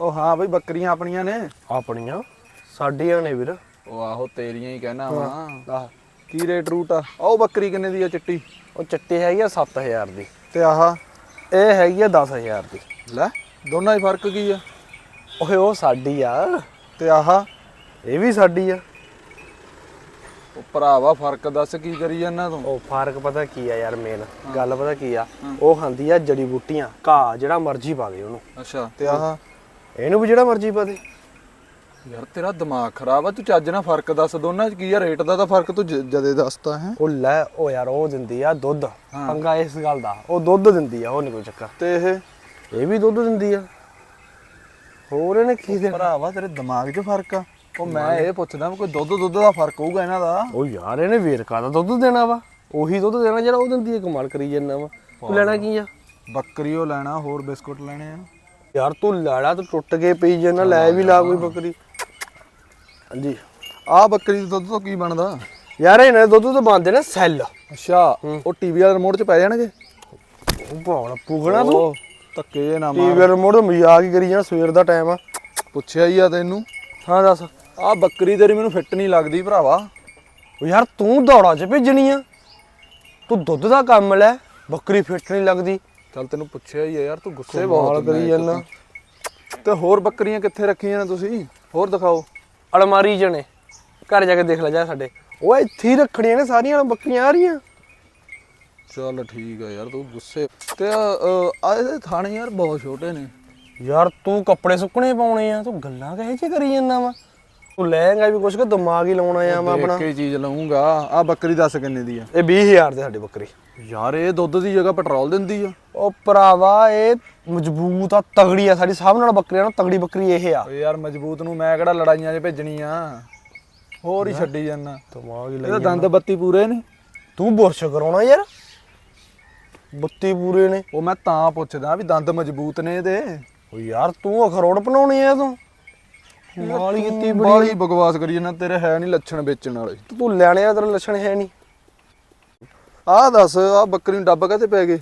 ਉਹ ਹਾਂ ਬਈ ਬੱਕਰੀਆਂ ਆਪਣੀਆਂ ਨੇ। ਆਪਣੀਆਂ? ਸਾਡੀਆਂ ਨੇ ਵੀਰ। ਉਹ ਆਹੋ ਤੇਰੀਆਂ ਹੀ ਕਹਿਣਾ ਵਾ। ਆਹ ਕੀ ਰੇਟ ਰੂਟ ਆ? ਉਹ ਬੱਕਰੀ ਕਿੰਨੇ ਦੀ ਆ ਚਿੱਟੀ? ਉਹ ਚੱਟੀ ਹੈਗੀ ਆ 7000 ਦੀ। ਤੇ ਆਹ? ਇਹ ਹੈਗੀ ਆ 10000 ਦੀ। ਲੈ ਦੋਨਾਂ 'ਚ ਫ਼ਰਕ ਕੀ ਆ? ਓਏ ਉਹ ਸਾਡੀ ਆ। ਤੇ ਆਹ? ਇਹ ਵੀ ਸਾਡੀ ਆ। ਉਹ ਭਰਾਵਾ ਫ਼ਰਕ ਦੱਸ ਕੀ ਕਰੀ ਜਾਂਦਾ ਤੂੰ? ਉਹ ਫ਼ਰਕ ਪਤਾ ਕੀ ਆ ਯਾਰ ਮੇਨ ਗੱਲ ਪਤਾ ਕੀ ਆ? ਉਹ ਖਾਂਦੀ ਆ ਜੜੀ ਬੂਟੀਆਂ ਘਾਹ ਜਿਹੜਾ ਮਰਜ਼ੀ ਪਾ ਦੇ ਉਹਨੂੰ। ਅੱਛਾ ਤੇ ਆਹ? ਇਹਨੂੰ ਵੀ ਜਿਹੜਾ ਮਰਜ਼ੀ ਪਾ ਦੇ। ਯਾਰ ਤੇਰਾ ਦਿਮਾਗ ਖਰਾਬ ਆ ਤੂੰ ਚੱਜ ਨਾਲ ਫ਼ਰਕ ਦੱਸ ਦੋਨਾਂ 'ਚ ਕੀ ਆ? ਰੇਟ ਦਾ ਤਾਂ ਫ਼ਰਕ ਤੂੰ ਜ- ਜਦੇ ਦੱਸਤਾ ਹੈ। ਉਹ ਲੈ ਉਹ ਯਾਰ ਉਹ ਦਿੰਦੀ ਆ ਦੁੱਧ। ਪੰਗਾ ਇਸ ਗੱਲ ਦਾ ਉਹ ਦੁੱਧ ਦਿੰਦੀ ਆ ਉਹ ਨਹੀਂ ਕੋਈ ਚੱਕਰ। ਤੇ ਇਹ? ਇਹ ਵੀ ਦੁੱਧ ਦਿੰਦੀ ਆ। ਹੋਰ ਇਹਨੇ ਕੀ ਦੇ ਭਰਾਵਾ ਤੇਰੇ ਦਿਮਾਗ 'ਚ ਫ਼ਰਕ ਆ। ਉਹ ਮੈਂ ਇਹ ਪੁੱਛਦਾ ਵੀ ਕੋਈ ਦੁੱਧ ਦੁੱਧ ਦਾ ਫ਼ਰਕ ਹੋਊਗਾ ਇਹਨਾਂ ਦਾ? ਉਹ ਯਾਰ ਇਹਨੇ ਵੇਰਕਾ ਦਾ ਦੁੱਧ ਦੇਣਾ ਵਾ। ਉਹੀ ਦੁੱਧ ਦੇਣਾ ਜਿਹੜਾ ਉਹ ਦਿੰਦੀ ਹੈ ਕਮਾਲ ਕਰੀ ਜਾਂਦਾ ਵਾ। ਤੂੰ ਲੈਣਾ ਕੀ ਆ? ਬੱਕਰੀ ਉਹ ਲੈਣਾ ਹੋਰ ਬਿਸਕੁਟ ਲੈਣੇ ਆ। ਯਾਰ ਤੂੰ ਲਾੜਾ ਤੂੰ ਟੁੱਟ ਕੇ ਪਈ ਜਾਂਦਾ ਲੈ ਵੀ ਲਾ ਕੋਈ ਬੱਕਰੀ। ਹਾਂਜੀ। ਆਹ ਬੱਕਰੀ ਦੇ ਦੁੱਧ ਤੋਂ ਕੀ ਬਣਦਾ? ਯਾਰ ਇਹਨੇ ਦੁੱਧ ਤੋਂ ਬਣਦੇ ਨੇ ਸੈੱਲ। ਅੱਛਾ ਉਹ ਟੀਵੀ ਵਾਲੇ ਰਿਮੋਟ 'ਚ ਪੈ ਜਾਣਗੇ? ਉਹ ਭਾਵਨਾ ਪੁਗਣਾ ਤੂੰ। ਧੱਕੇ ਜਿਹੇ ਨਾ ਮਾਰ। ਟੀਵੀ ਰਿਮੋਟ ਮਜ਼ਾਕ ਹੀ ਕਰੀ ਜਾਣਾ ਸਵੇਰ ਦਾ ਟਾਈਮ ਆ। ਪੁੱਛਿਆ ਹੀ ਆ ਤੈਨੂੰ। ਹਾਂ ਦੱਸ। ਆਹ ਬੱਕਰੀ ਤੇਰੀ ਮੈਨੂੰ ਫਿੱਟ ਨਹੀਂ ਲੱਗਦੀ ਭਰਾਵਾ। ਉਹ ਯਾਰ ਤੂੰ ਦੌੜਾਂ 'ਚ ਭੇਜਣੀ ਆ। ਤੂੰ ਦੁੱਧ ਦਾ ਕੰਮ ਲੈ ਬੱਕਰੀ ਫਿੱਟ ਨਹੀਂ ਲੱਗਦੀ। ਚੱਲ ਤੈਨੂੰ ਪੁੱਛਿਆ ਹੀ ਆ ਯਾਰ ਤੂੰ ਗੁੱਸੇ ਬਹੁਤ ਕਰੀ ਜਾਂਦਾ ਤਾਂ। ਹੋਰ ਬੱਕਰੀਆਂ ਕਿੱਥੇ ਰੱਖੀਆਂ ਨੇ ਤੁਸੀਂ? ਹੋਰ ਦਿਖਾਓ। ਅਲਮਾਰੀ ਨੇ। ਘਰ ਜਾ ਕੇ ਦੇਖ ਲੈ ਜਾ ਸਾਡੇ। ਉਹ ਇੱਥੇ ਹੀ ਰੱਖਣੀਆਂ ਨੇ ਸਾਰੀਆਂ ਬੱਕਰੀਆਂ ਆ ਰਹੀਆਂ। ਚੱਲ ਠੀਕ ਆ ਯਾਰ ਤੂੰ ਗੁੱਸੇ। ਤੇ ਆ ਇਹਦੇ ਥਾਣੇ ਯਾਰ ਬਹੁਤ ਛੋਟੇ ਨੇ। ਯਾਰ ਤੂੰ ਕੱਪੜੇ ਸੁੱਕਣੇ ਪਾਉਣੇ ਆ ਤੂੰ ਗੱਲਾਂ ਕਹੇ ਜੇ ਕਰੀ ਜਾਂਦਾ ਵਾ? ਤੂੰ ਲੈਂਗਾ ਵੀ ਕੁਛ ਕਿ ਦਿਮਾਗ ਹੀ ਲਾਉਣਾ ਆ ਮੈਂ ਦੇਖ ਆਪਣਾ। ਕੇ ਚੀਜ਼ ਲਵਾਂਗਾ ਆ ਬੱਕਰੀ ਦੱਸ ਕਿੰਨੇ ਦੀ ਆ? ਇਹ 20000 ਦੇ ਸਾਡੀ ਬੱਕਰੀ। ਯਾਰ ਇਹ ਦੁੱਧ ਦੀ ਜਗ੍ਹਾ ਪੈਟਰੋਲ ਦਿੰਦੀ ਆ। ਉਹ ਭਰਾਵਾ ਇਹ ਮਜ਼ਬੂਤ ਆ ਤਗੜੀ ਆ ਸਾਡੀ ਸਭ ਨਾਲ ਬੱਕਰੀਆਂ ਨਾਲ ਤਗੜੀ ਬੱਕਰੀ ਇਹ ਆ। ਓਏ ਯਾਰ ਮਜ਼ਬੂਤ ਨੂੰ ਮੈਂ ਕਿਹੜਾ ਲੜਾਈਆਂ 'ਚ ਭੇਜਣੀ ਆ? ਹੋਰ ਹੀ ਛੱਡੀ ਜਾਂਦਾ। ਦਿਮਾਗ ਹੀ ਇਹਦਾ ਦੰਦ ਬੱਤੀ ਪੂਰੇ ਨੇ। ਤੂੰ ਬੁਰਸ਼ ਕਰਾਉਣਾ ਯਾਰ। ਬੱਤੀ ਪੂਰੇ ਨੇ। ਉਹ ਮੈਂ ਤਾਂ ਪੁੱਛਦਾ ਵੀ ਦੰਦ ਮਜ਼ਬੂਤ ਨੇ ਇਹਦੇ। ਉਹ ਯਾਰ ਤੂੰ ਅਖਰੋੜ ਬਣਾਉਣੇ ਆ ਤੂੰ। ਹੀ ਕੀਤੀ ਬੜੀ ਬਾਲੀ ਬਕਵਾਸ ਕਰੀ ਜਾਂਦਾ ਤੇਰੇ ਹੈ ਨਹੀਂ ਲੱਛਣ ਵੇਚਣ ਵਾਲੇ। ਤੂੰ ਲੈਣੇ ਆ ਤੇਰੇ ਲੱਛਣ ਹੈ ਨਹੀਂ। ਆਹ ਦੱਸ ਆਹ ਬੱਕਰੀ ਨੂੰ ਡੱਬ ਕਾਤੇ ਪੈ ਗਏ?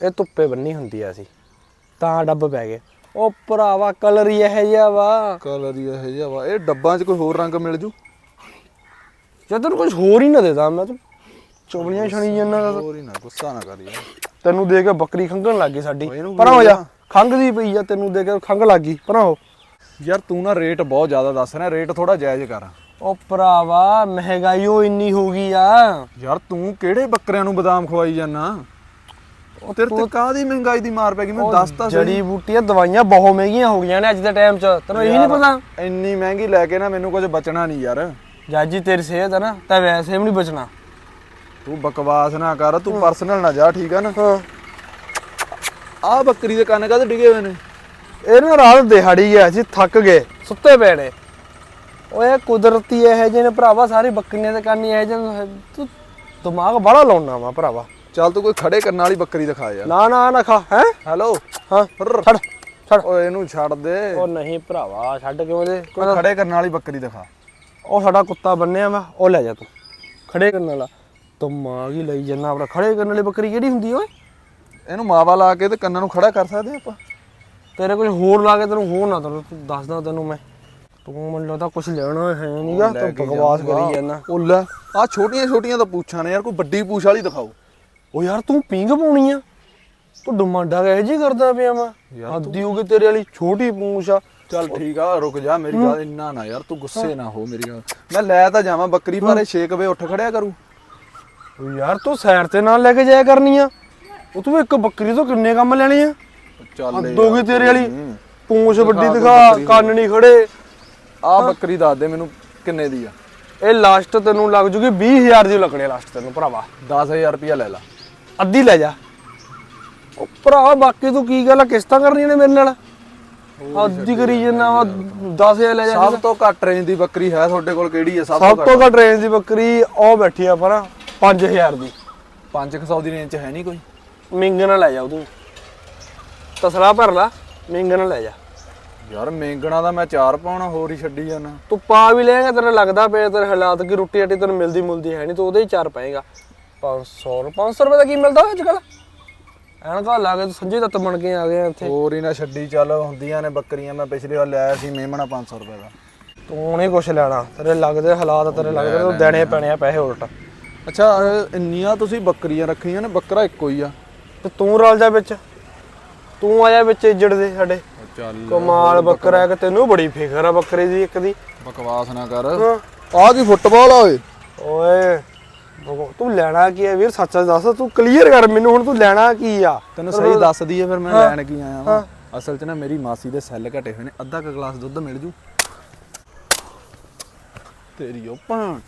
ਇਹ ਧੁੱਪੇ ਬੰਨੀ ਹੁੰਦੀ ਆ ਅਸੀਂ ਤਾਂ ਡੱਬ ਪੈ ਗਏ। ਉਹ ਭਰਾਵਾ ਕਲਰ ਹੀ ਇਹ ਜਿਹਾ ਵਾ। ਕਲਰ ਹੀ ਇਹ ਜਿਹਾ ਵਾ। ਇਹ ਡੱਬਾਂ 'ਚ ਕੋਈ ਹੋਰ ਰੰਗ ਮਿਲ ਜੂ? ਜੇ ਤੈਨੂੰ ਕੁਝ ਹੋਰ ਹੀ ਨਾ ਦੇਦਾ ਮੈਂ ਤੂੰ। ਚੋਬਲੀਆਂ ਛਣੀ ਜਾਂਦਾ। ਹੋਰ ਹੀ ਨਾ ਗੁੱਸਾ ਨਾ ਕਰ ਤੈਨੂੰ ਦੇ ਕੇ ਬੱਕਰੀ ਖੰਗਣ ਲੱਗ ਗਈ ਸਾਡੀ। ਪਰਾਂ ਹੋ ਜਾ? ਖੰਗਦੀ ਪਈ ਆ ਤੈਨੂੰ ਦੇ ਕੇ ਖੰਗ ਲੱਗ ਗਈ। ਪਰਾਂ ਹੋ ਯਾਰ ਤੂੰ ਨਾ ਰੇਟ ਬਹੁਤ ਜ਼ਿਆਦਾ ਦੱਸ ਰਿਹਾ ਰੇਟ ਥੋੜਾ ਜਾਇਜ਼ ਕਰ। ਉਹ ਭਰਾਵਾ ਮਹਿੰਗਾਈ ਉਹ ਇੰਨੀ ਹੋ ਗਈ ਆ। ਯਾਰ ਤੂੰ ਕਿਹੜੇ ਬੱਕਰਿਆਂ ਨੂੰ ਬਦਾਮ ਖਵਾਈ ਜਾਂਦਾ? ਉਹ ਤੇਰੇ ਤੇ ਕਾਹਦੀ ਮਹਿੰਗਾਈ ਦੀ ਮਾਰ ਪੈ ਗਈ? ਮੈਨੂੰ ਦੱਸ ਤਾਂ ਜੜੀ ਬੂਟੀਆਂ ਦਵਾਈਆਂ ਬਹੁਤ ਮਹਿੰਗੀਆਂ ਹੋ ਗਈਆਂ ਨੇ ਅੱਜ ਦੇ ਟਾਈਮ 'ਚ। ਤੈਨੂੰ ਇਹ ਨਹੀਂ ਪਤਾ? ਇੰਨੀ ਮਹਿੰਗੀ ਲੈ ਕੇ ਨਾ ਮੈਨੂੰ ਕੁਝ ਬਚਣਾ ਨਹੀਂ ਯਾਰ। ਜਾਜੀ ਤੇਰੀ ਸਿਹਤ ਹੈ ਨਾ ਤਾਂ ਵੈਸੇ ਵੀ ਨਹੀਂ ਬਚਣਾ। ਤੂੰ ਬਕਵਾਸ ਨਾ ਕਰ ਤੂੰ ਪਰਸਨਲ ਨਾ ਜਾ ਠੀਕ ਆ ਨਾ? ਹਾਂ। ਬੱਕਰੀ ਦੇ ਕੰਨ ਕਾਹਦੇ ਡਿਗੇ ਹੋਏ ਨੇ? ਇਹ ਨਾ ਰਾਤ ਦਿਹਾੜੀ ਗਿਆ ਸੀ ਥੱਕ ਗਏ। ਸੁੱਤੇ ਪਏ ਨੇ। ਓਏ ਕੁਦਰਤੀ ਇਹ ਜਿਹੇ ਨੇ ਭਰਾਵਾ ਸਾਰੀ ਬੱਕਰੀਆਂ ਦੇ ਕੰਨ ਇਹ ਜਿਹੇ ਤੂੰ ਦਿਮਾਗ ਬੜਾ ਲਾਉਣਾ ਵਾ ਭਰਾਵਾ। ਚੱਲ ਤੂੰ ਕੋਈ ਖੜੇ ਕਰਨ ਵਾਲੀ ਬੱਕਰੀ ਦਿਖਾ ਯਾਰ। ਨਾ ਨਾ ਨਾ ਖਾ ਹੈ? ਹੈਲੋ। ਹਾਂ ਛੱਡ ਛੱਡ। ਓਏ ਇਹਨੂੰ ਛੱਡ ਦੇ। ਉਹ ਨਹੀਂ ਭਰਾਵਾ ਛੱਡ ਕਿਉਂ ਦੇ ਕੋਈ ਖੜੇ ਕਰਨ ਵਾਲੀ ਬੱਕਰੀ ਦਿਖਾ। ਉਹ ਸਾਡਾ ਕੁੱਤਾ ਬੰਨਿਆ ਵਾ ਉਹ ਲੈ ਜਾ ਤੂੰ। ਖੜੇ ਕਰਨ ਵਾਲਾ। ਦਿਮਾਗ ਹੀ ਲਈ ਜੰਨਾ ਆਪਣਾ। ਖੜੇ ਕਰਨ ਵਾਲੀ ਬੱਕਰੀ ਕਿਹੜੀ ਹੁੰਦੀ ਓਏ? ਇਹਨੂੰ ਮਾਵਾ ਲਾ ਕੇ ਤੇ ਕੰਨਾਂ ਨੂੰ ਖੜਾ ਕਰ ਸਕਦੇ ਆਪਾਂ? ਤੇਰੇ ਕੁਝ ਹੋਰ ਲਾ ਕੇ ਤੈਨੂੰ ਹੋਰ ਨਾ ਤੈਨੂੰ ਦੱਸਦਾ ਤੈਨੂੰ ਮੈਂ। ਤੂੰ ਮੈਨੂੰ ਲੱਗਦਾ ਕੁਝ ਲੈਣਾ ਹੈ ਨਹੀਂਗਾ ਤੂੰ ਬਕਵਾਸ ਕਰੀ ਜਾਂਦਾ। ਉਹ ਲੈ ਆ ਛੋਟੀਆਂ ਛੋਟੀਆਂ ਤਾਂ ਪੂਛਾਂ ਨੇ ਯਾਰ ਕੋਈ ਵੱਡੀ ਪੂਛ ਵਾਲੀ ਦਿਖਾਓ। ਉਹ ਯਾਰ ਤੂੰ ਪਿੰਗ ਪਾਉਣੀ ਆ। ਤੂੰ ਡਮਾਂਡਾ ਕਹੇ ਜੀ ਕਰਦਾ ਪਿਆ ਵਾ? ਹੱਦੀ ਹੋ ਗਈ ਤੇਰੇ ਵਾਲੀ ਛੋਟੀ ਪੂੰਛ ਆ। ਚੱਲ ਠੀਕ ਆ ਰੁਕ ਜਾ ਮੇਰੀ ਗੱਲ ਇੰਨਾ ਨਾ ਯਾਰ ਤੂੰ ਗੁੱਸੇ ਨਾ ਹੋ ਮੇਰੀ ਗੱਲ। ਮੈਂ ਲੈ ਤਾਂ ਜਾਵਾਂ ਬੱਕਰੀ ਪਰ ਇਹ 6 ਵਜੇ ਉੱਠ ਖੜਿਆ ਕਰੂ। ਯਾਰ ਤੂੰ ਸੈਰ ਤੇ ਨਾਲ ਲੈ ਕੇ ਜਾਇਆ ਕਰਨੀ ਆ। ਉਹ ਤੂੰ ਇੱਕ ਬੱਕਰੀ ਤੋਂ ਕਿੰਨੇ ਕੰਮ ਲੈਣੇ ਆ? ਚੱਲ ਹੱਦ ਤੇਰੇ ਵਾਲੀ। ਪੂੰਛ ਵੱਡੀ ਦਿਖਾ ਕੰਨ ਨਹੀਂ ਖੜੇ। ਆ ਬੱਕਰੀ ਦੱਸ ਦੇ ਮੈਨੂੰ ਕਿੰਨੇ ਦੀ ਆ? ਇਹ ਲਾਸਟ ਤੈਨੂੰ ਲੱਗ ਜੂਗੀ 20000 ਦੀ ਲੱਗਣੀ ਲਾਸਟ ਤੈਨੂੰ ਭਰਾਵਾ। 10000 ਰੁਪਇਆ ਲੈ ਲਾ। ਅੱਧੀ ਲੈ ਜਾ। ਉਹ ਭਰਾ ਬਾਕੀ ਤੂੰ ਕੀ ਗੱਲ ਕਿਸ਼ਤਾਂ ਕਰਨੀਆਂ ਨੇ ਮੇਰੇ ਨਾਲ? ਅੱਧੀ ਕਰੀ ਜੰਨਾ ਵਾ 10000 ਲੈ ਜਾ। ਸਭ ਤੋਂ ਘੱਟ ਰੇਂਜ ਦੀ ਬੱਕਰੀ ਹੈ ਤੁਹਾਡੇ ਕੋਲ ਕਿਹੜੀ ਹੈ ਸਭ ਸਭ ਤੋਂ ਘੱਟ ਰੇਂਜ ਦੀ ਬੱਕਰੀ ਉਹ ਬੈਠੀ ਆ ਪਰ 5000 ਦੀ। 500 ਦੀ ਰੇਂਜ ਚ ਹੈ ਨਹੀਂ ਕੋਈ? ਮਿੰਗ ਨਾਲ ਲੈ ਜਾ ਤੂੰ। ਤਸਲਾ ਭਰ ਲਾ ਮਿੰਗ ਨਾਲ ਲੈ ਜਾ। ਯਾਰ ਮੇਂਗਣਾ ਦਾ ਮੈਂ ਚਾਰ ਪਾਉਣਾ ਹੋਰ ਹੀ ਛੱਡੀ ਜਾਣਾ ਤੂੰ ਪਾ ਵੀ ਲਏਗਾ ਤੇਰਾ ਲੱਗਦਾ ਪਿਆ ਤੇਰੇ ਹਾਲਾਤ ਕਿ ਰੋਟੀ ਆਟੀ ਤੈਨੂੰ ਮਿਲਦੀ ਮੁਲਦੀ ਹੈ ਨਹੀਂ ਤੂੰ ਉਹਦੇ ਹੀ ਚਾਰ ਪਏਗਾ। 500 500 ਰੁਪਏ ਦਾ ਕੀ ਮਿਲਦਾ ਅੱਜ ਕੱਲ ਐਨਕਾਂ ਲਾ ਕੇ ਸੰਜੇ ਦੱਤ ਬਣ ਕੇ ਆ ਗਏ ਆ ਇੱਥੇ। ਹੋਰ ਹੀ ਨਾ ਛੱਡੀ ਚੱਲ ਹੁੰਦੀਆਂ ਨੇ ਬੱਕਰੀਆਂ ਮੈਂ ਪਿਛਲੀ ਵਾਰ ਲਿਆਇਆ ਸੀ ਮੇਮਣਾ 500 ਰੁਪਏ ਦਾ। ਤੂੰ ਨਹੀਂ ਕੁਛ ਲੈਣਾ ਤੇਰੇ ਲੱਗਦੇ ਹਾਲਾਤ ਤੇਰੇ ਲੱਗਦੇ ਤੂੰ ਦੇਣੇ ਪੈਣੇ ਆ ਪੈਸੇ ਉਲਟ। ਅੱਛਾ ਅਹ ਇੰਨੀਆਂ ਤੁਸੀਂ ਬੱਕਰੀਆਂ ਰੱਖੀਆਂ ਨੇ ਬੱਕਰਾ ਇੱਕੋ ਹੀ ਆ। ਤੇ ਤੂੰ ਰਲ ਜਾ ਵਿੱਚ। ਤੂੰ ਆਇਆ ਵਿੱਚ ਇੱਜੜ ਦੇ ਸਾਡੇ। ਚੱਲ। ਕਮਾਲ ਬੱਕਰਾ ਹੈ ਕਿ ਤੈਨੂੰ ਬੜੀ ਫਿਕਰ ਆ ਬੱਕਰੇ ਦੀ ਇੱਕ ਦੀ। ਬਕਵਾਸ ਨਾ ਕਰ। ਹਾਂ। ਆ ਕੀ ਫੁੱਟਬਾਲ ਆ ਓਏ? ਓਏ ਤੂੰ ਲੈਣਾ ਕੀ ਹੈ ਵੀਰ? ਸੱਚ ਸੱਚ ਦੱਸ ਤੂੰ ਕਲੀਅਰ ਕਰ ਮੈਨੂੰ ਹੁਣ ਤੂੰ ਲੈਣਾ ਕੀ ਆ? ਤੈਨੂੰ ਸਹੀ ਦੱਸ ਦਈਏ ਫਿਰ ਮੈਂ ਲੈਣ ਕੀ ਆਇਆ ਵਾਂ। ਅਸਲ 'ਚ ਨਾ ਮੇਰੀ ਮਾਸੀ ਦੇ ਸੈੱਲ ਘਟੇ ਹੋਏ ਨੇ ਅੱਧਾ ਕ ਗਲਾਸ ਦੁੱਧ ਮਿਲ ਜੂ। ਤੇਰੀ ਉਹ ਭਾਣ।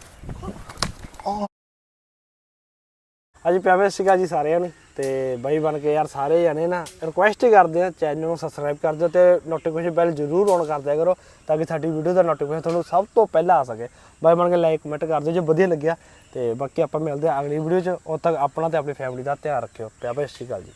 ਅੱਜ ਪਿਆਵੇ ਸੀਗਾ ਜੀ ਸਾਰਿਆਂ ਨੂੰ ਤੇ ਬਾਈ ਬਣ ਕੇ ਯਾਰ ਸਾਰੇ ਜਾਣੇ ਨਾ ਰਿਕੁਐਸਟ ਹੀ ਕਰਦੇ ਆ ਚੈਨਲ ਨੂੰ ਸਬਸਕ੍ਰਾਈਬ ਕਰ ਦਿਓ ਤੇ ਨੋਟੀਫਿਕੇਸ਼ਨ ਬੈਲ ਜ਼ਰੂਰ ਔਨ ਕਰ ਦਿਆ ਕਰੋ ਤਾਂ ਕਿ ਸਾਡੀ ਵੀਡੀਓ ਦਾ ਨੋਟੀਫਿਕੇਸ਼ਨ ਤੁਹਾਨੂੰ ਸਭ ਤੋਂ ਪਹਿਲਾਂ ਆ ਸਕੇ। ਬਾਈ ਬਣ ਕੇ ਲਾਈਕ ਕਮੈਂਟ ਕਰ ਦਿਓ ਜੇ ਵਧੀਆ ਲੱਗਿਆ ਤੇ ਬਾਕੀ ਆਪਾਂ ਮਿਲਦੇ ਆ ਅਗਲੀ ਵੀਡੀਓ 'ਚ। ਉਦ ਤੱਕ ਆਪਣਾ ਤੇ ਆਪਣੀ ਫੈਮਿਲੀ ਦਾ ਧਿਆਨ ਰੱਖਿਓ। ਪਿਆਵੇ ਸੀਗਾ ਜੀ।